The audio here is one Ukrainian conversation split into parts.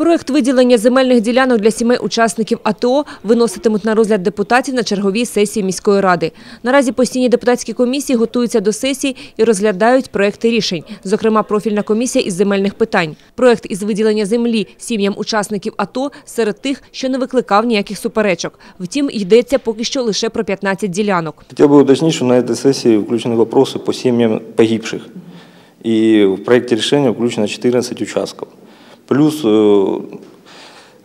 Проект виділення земельних ділянок для сімей учасників АТО виноситимуть на розгляд депутатів на черговій сесії міської ради. Наразі постійні депутатські комісії готуються до сесії і розглядають проекти рішень, зокрема профільна комісія із земельних питань. Проект із виділення землі сім'ям учасників АТО серед тих, що не викликав ніяких суперечок. Втім, йдеться поки що лише про 15 ділянок. Хотел бы уточнить, что на этой сессии включены вопросы по семьям погибших. И в проекте решения включено 14 участков. Плюс э,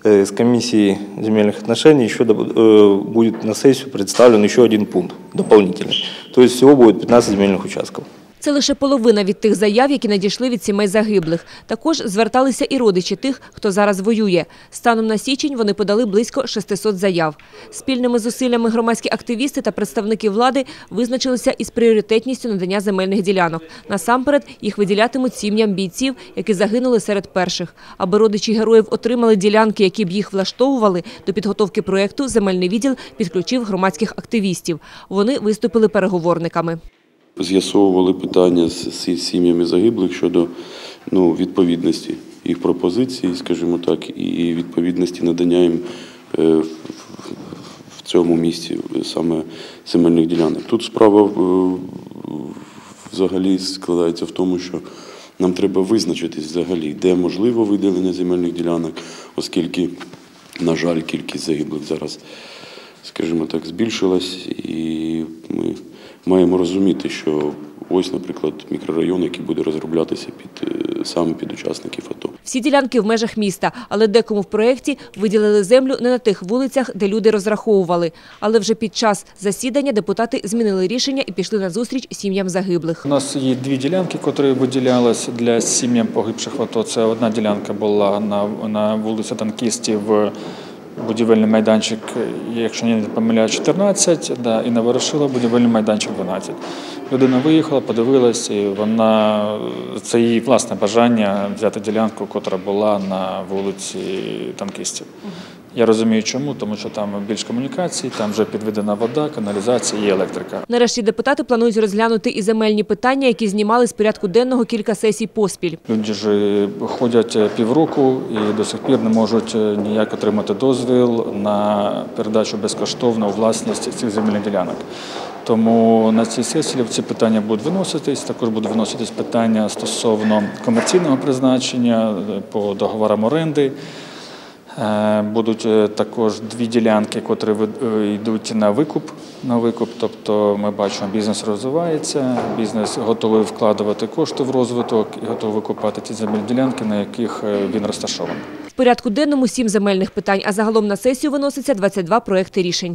э, с комиссии земельных отношений еще э, будет на сессию представлен еще один пункт дополнительный. То есть всего будет 15 земельных участков. Це лише половина від тих заяв, які надійшли від сімей загиблих. Також зверталися і родичі тих, хто зараз воює. Станом на січень вони подали близько 600 заяв. Спільними зусиллями громадські активісти та представники влади визначилися із пріоритетністю надання земельних ділянок. Насамперед їх виділятимуть сім'ям бійців, які загинули серед перших. Аби родичі героїв отримали ділянки, які б їх влаштовували, до підготовки проєкту земельний відділ підключив громадських активістів. Вони виступили переговорниками. З'ясовували питання з сім'ями загиблих щодо ну, відповідності їх пропозицій, скажімо так, і відповідності надання їм е, в- цьому місці саме земельних ділянок. Тут справа е, взагалі складається в тому, що нам треба визначитись взагалі, де можливо виділення земельних ділянок, оскільки, на жаль, кількість загиблих зараз, скажімо так, збільшилась, і ми маємо розуміти, що ось, наприклад, мікрорайон, який буде розроблятися під е, саме під учасників АТО. Всі ділянки в межах міста, але декому в проєкті виділили землю не на тих вулицях, де люди розраховували. Але вже під час засідання депутати змінили рішення і пішли на зустріч сім'ям загиблих. У нас є дві ділянки, які виділялися для сім'ям погибших в АТО. Це одна ділянка була на, на вулиці Танкістів, будівельний майданчик, якщо я не помиляю, 14, да, і на Ворошила будівельний майданчик 12. Людина виїхала, подивилась, і вона це її власне бажання взяти ділянку, яка була на вулиці Танкістів. Я розумію, чому, тому що там більш комунікацій, там вже підведена вода, каналізація і електрика. Нарешті депутати планують розглянути і земельні питання, які знімали з порядку денного кілька сесій поспіль. Люди ж е, ходять е, півроку і до сих пір не можуть е, ніяк отримати дозвіл на передачу безкоштовно у власність цих земельних ділянок. Тому на цій сесії ці питання будуть виноситись. Також будуть виноситись питання стосовно комерційного призначення по договорам оренди. Е, Будуть е, також дві ділянки, котрі е, йдуть на викуп. На викуп, тобто ми бачимо, бізнес розвивається, бізнес готовий вкладувати кошти в розвиток і готовий викупати ті земельні ділянки, на яких він розташований. В порядку денному сім земельних питань, а загалом на сесію виноситься 22 проекти рішень.